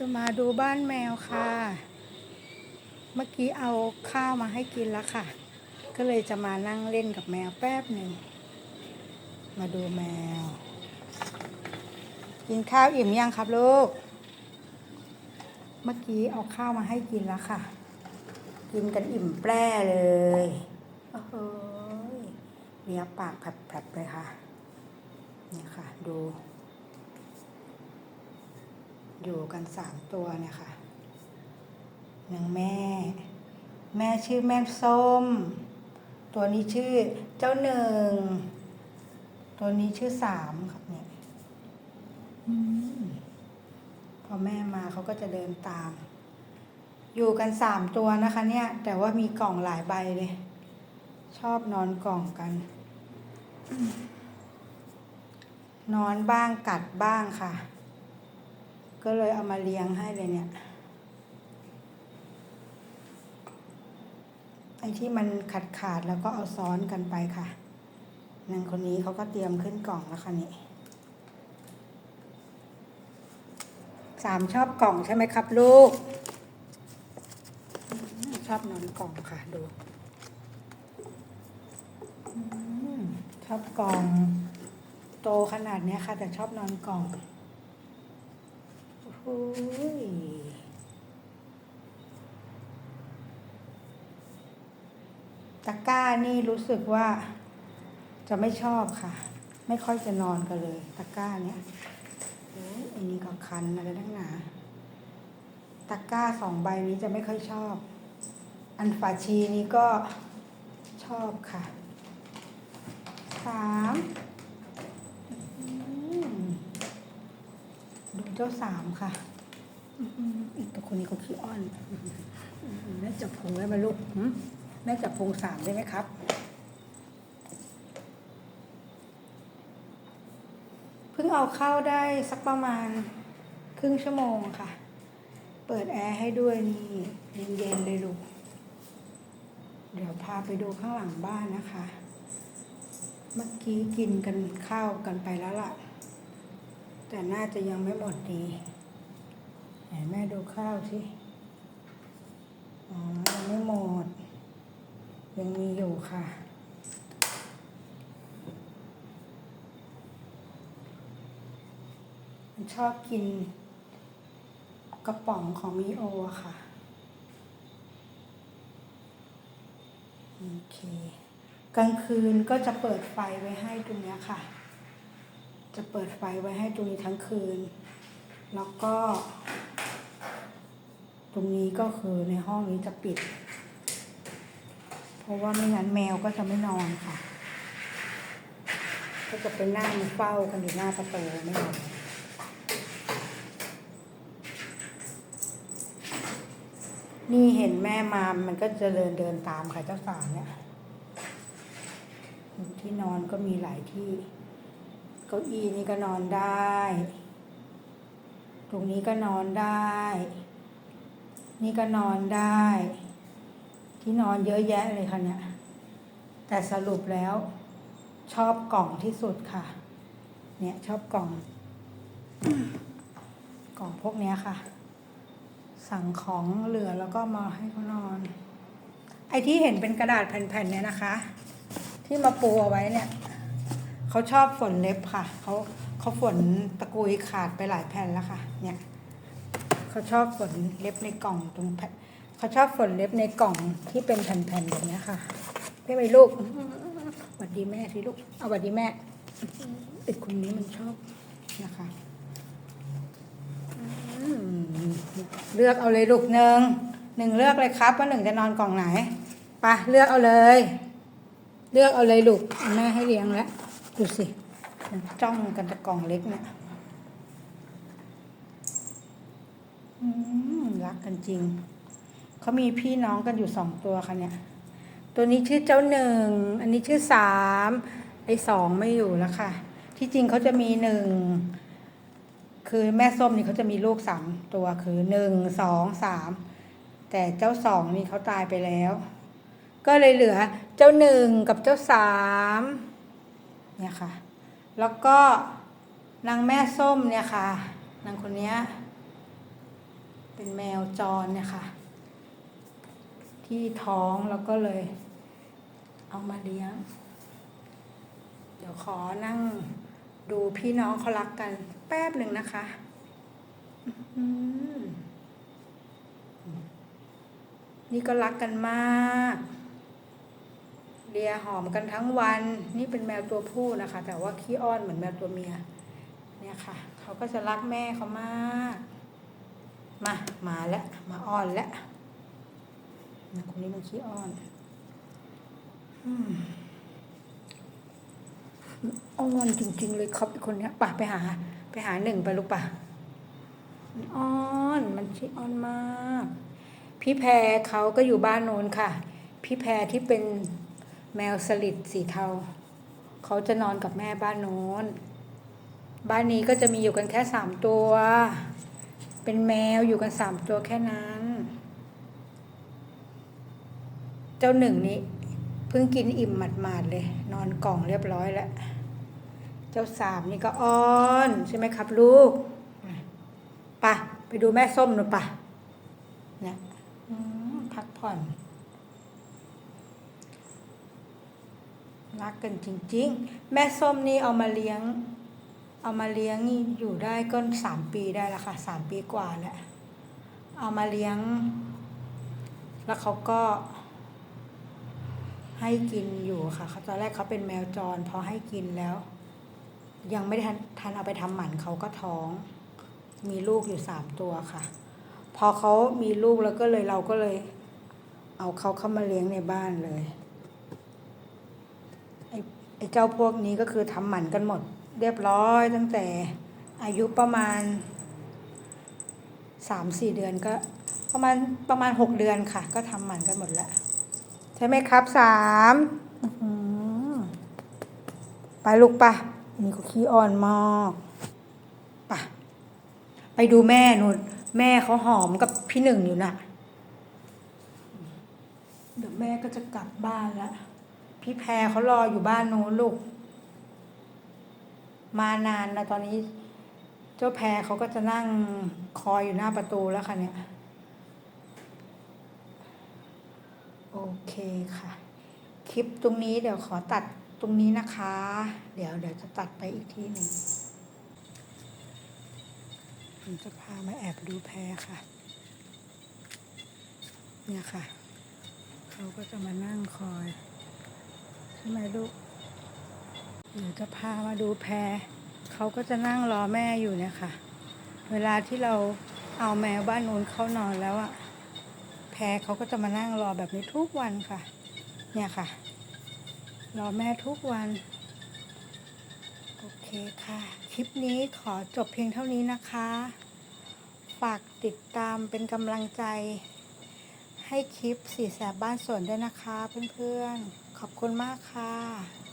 จะมาดูบ้านแมวค่ะ เมื่อกี้เอาข้าวมาให้กินแล้วค่ะ ก็เลยจะมานั่งเล่นกับแมวแป๊บหนึ่ง มาดูแมว กินข้าวอิ่มยังครับลูก เมื่อกี้เอาข้าวมาให้กินแล้วค่ะ กินกันอิ่มแปร่เลย โอ้โหเลียปากแผลบๆเลยค่ะเนี่ยค่ะ ดู อยู่กันสามตัวเนี่ยค่ะนางแม่ แม่ชื่อแม่ส้ม ตัวนี้ชื่อเจ้าหนึ่ง ตัวนี้ชื่อสามครับเนี่ยอืมพอแม่มาเขาก็จะเดินตาม อยู่กันสามตัวนะคะ เนี่ย แต่ว่ามีกล่องหลายใบเลย ชอบนอนกล่องกัน นอนบ้างกัดบ้างค่ะ ก็เลยเอามาเลี้ยงให้เลยเนี่ยไอ้ที่มันขาดขาดแล้วก็เอาซ้อนกันไปค่ะนางคนนี้เขาก็เตรียมขึ้นกล่องแล้วค่ะนี่สามชอบกล่องใช่ไหมครับลูก ชอบนอนกล่องค่ะดูชอบกล่อง โตขนาดเนี้ยค่ะ แต่ชอบนอนกล่อง โอ้ยตะก้านี่รู้สึกว่าจะไม่ชอบค่ะ ไม่ค่อยจะนอนกันเลย ตะก้าเนี้ยโอ้ยอันนี้ก็คันอะไรทั้งหนาตะก้าสองใบนี้จะไม่ค่อยชอบ อันฝาชีนี้ก็ชอบค่ะสามอืม ดู เจ้าสามค่ะอื้อหืออีกตัวคนนี้ก็ขี้อ้อนอื้อหือแม่จับพุงได้ไหมลูกหึแม่จับพุงสามได้ไหมครับเพิ่งเอาเข้าได้สักประมาณครึ่งชั่วโมงค่ะ เปิดแอร์ให้ด้วยนี่เย็นๆเลยลูก เดี๋ยวพาไปดูข้างหลังบ้านนะคะ เมื่อกี้กินกันข้าวกันไปแล้วล่ะ แต่น่าจะยังไม่หมดดีไหนแม่ดูข้าวสิ อ๋อ ยังไม่หมด ยังมีอยู่ค่ะมันชอบกิน กระป๋องของมีโอค่ะ โอเค กลางคืนก็จะเปิดไฟไว้ให้ตรงนี้ค่ะ จะเปิดไฟไว้ให้ตรงนี้ทั้งคืน แล้วก็ ตรงนี้ก็คือในห้องนี้จะปิด เพราะว่าไม่งั้นแมวก็จะไม่นอนค่ะ ก็จะไปนั่งเฝ้ากันอยู่หน้าประตูไม่นอนนี่เห็นแม่มา มันก็จะเดินเดินตามค่ะเจ้าสาวเนี่ย ที่นอนก็มีหลายที่ เก้าอี้นี่ก็นอนได้ ตรงนี้ก็นอนได้ นี่ก็นอนได้ ที่นอนเยอะแยะเลยค่ะเนี่ย แต่สรุปแล้วชอบกล่องที่สุดค่ะ เนี่ยชอบกล่อง กล่องพวกเนี้ยค่ะ สั่งของเหลือแล้วก็มาให้เขานอน ไอ้ที่เห็นเป็นกระดาษแผ่นๆเนี่ยนะคะ ที่มาปูเอาไว้เนี่ย เขาชอบฝนเล็บค่ะเขาเขาฝนตะกุยขาดไปหลายแผ่นแล้วค่ะ เนี่ยเขาชอบฝนเล็บในกล่องตรงแผ่นเขาชอบฝนเล็บในกล่องที่เป็นแผ่นๆแบบนี้ค่ะไม่ไปลูกสวัสดีแม่สิลูกเอาสวัสดีแม่ไอ้คนนี้มันชอบนะคะเลือกเอาเลยลูกหนึ่งหนึ่งเลือกเลยครับว่าหนึ่งจะนอนกล่องไหนไปะเลือกเอาเลย เลือกเอาเลยลูกแม่ให้เลี้ยงแล้ว ดูสิ จ้องกันต่กองเล็กเนี่ยรักกันจริง เขามีพี่น้องกันอยู่สองตัวค่ะเนี่ย ตัวนี้ชื่อเจ้าหนึ่ง อันนี้ชื่อสาม ไอ้สองไม่อยู่แล้วค่ะ ที่จริงเขาจะมีหนึ่ง คือแม่ส้มนี่เขาจะมีลูกสามตัวคือหนึ่งสองสาม แต่เจ้าสองนี่เขาตายไปแล้ว ก็เลยเหลือเจ้าหนึ่งกับเจ้าสาม เนี่ยค่ะ แล้วก็นางแม่ส้มเนี่ยค่ะ นางคนนี้เป็นแมวจรเนี่ยค่ะ ที่ท้องแล้วก็เลย เอามาเลี้ยง เดี๋ยวขอนั่งดูพี่น้องเขารักกันแป๊บหนึ่งนะคะนี่ก็รักกันมาก เลียหอมกันทั้งวัน นี่เป็นแมวตัวผู้นะคะ แต่ว่าขี้อ้อนเหมือนแมวตัวเมีย เนี่ยค่ะ เขาก็จะรักแม่เขามาก มา มาแล้ว มาอ้อนแล้วนะคนนี้มันขี้อ้อนอืมอ้อนจริง ๆ เลยครับไอ้คนเนี้ยป่ะไปหา ไปหาหนึ่งไปลูกป่ะมันอ้อนมันขี้อ้อนมาก พี่แพรเขาก็อยู่บ้านโน้นค่ะ พี่แพรที่เป็น แมวสลิดสีเทา เขาจะนอนกับแม่บ้านโน้น บ้านนี้ก็จะมีอยู่กันแค่สามตัว เป็นแมวอยู่กันสามตัวแค่นั้น เจ้าหนึ่งนี้เพิ่งกินอิ่มหมาดๆเลย นอนกล่องเรียบร้อยแล้ว เจ้าสามนี่ก็อ้อนใช่ไหมครับลูกไปะไปดูแม่ส้มหนูปะเนี่ยพักผ่อน รักกันจริง ๆ แม่ส้มนี่เอามาเลี้ยง เอามาเลี้ยงอยู่ได้ก็สามปีได้ล้วค่ะสามปีกว่าแหละเอามาเลี้ยง แล้วเขาก็ ให้กินอยู่ค่ะเขาตอนแรกเขาเป็นแมวจรพอให้กินแล้ว ยังไม่ได้ทันทันเอาไปทำหมันเขาก็ท้อง มีลูกอยู่สามตัวค่ะ พอเขามีลูกแล้วก็เลยเราก็เลย เอาเขาเข้ามาเลี้ยงในบ้านเลย อ้ไอ้เจ้าพวกนี้ก็คือทำหมันกันหมด เรียบร้อยตั้งแต่อายุประมาณสามสี่เดือนก็ประมาณประมาณหกเดือนค่ะ ก็ทำหมันกันหมดแล้ว ใช่ไหมครับสามไปลูกปะนี่ก็ขี้อ่อนมากปะไปดูแม่หนู่นแม่เขาหอมกับพี่หนึ่งอยู่น่ะ เดี๋ยวแม่ก็จะกลับบ้านแล้ว พี่แพรเขารออยู่บ้านโน้นลูก มานานนะตอนนี้ เจ้าแพรเขาก็จะนั่งคอยอยู่หน้าประตูแล้วค่ะเนี่ย โอเคค่ะ คลิปตรงนี้เดี๋ยวขอตัดตรงนี้นะคะ เดี๋ยวเดี๋ยวจะตัดไปอีกที่หนึ่งผมจะพามาแอบดูแพรค่ะ เนี่ยค่ะ เขาก็จะมานั่งคอย ช่ไหมลูกเดี๋ยวจะพามาดูแพรเขาก็จะนั่งรอแม่อยู่เนี่ยค่ะ เวลาที่เราเอาแมวบ้านนู้นเข้านอนแล้วอะแพรเขาก็จะมานั่งรอแบบนี้ทุกวันค่ะ เนี่ยค่ะ รอแม่ทุกวัน โอเคค่ะ คลิปนี้ขอจบเพียงเท่านี้นะคะ ฝากติดตามเป็นกำลังใจ ให้คลิปสี่แสบบ้านสวนด้วยนะคะเพื่อนๆ ขอบคุณมากค่ะ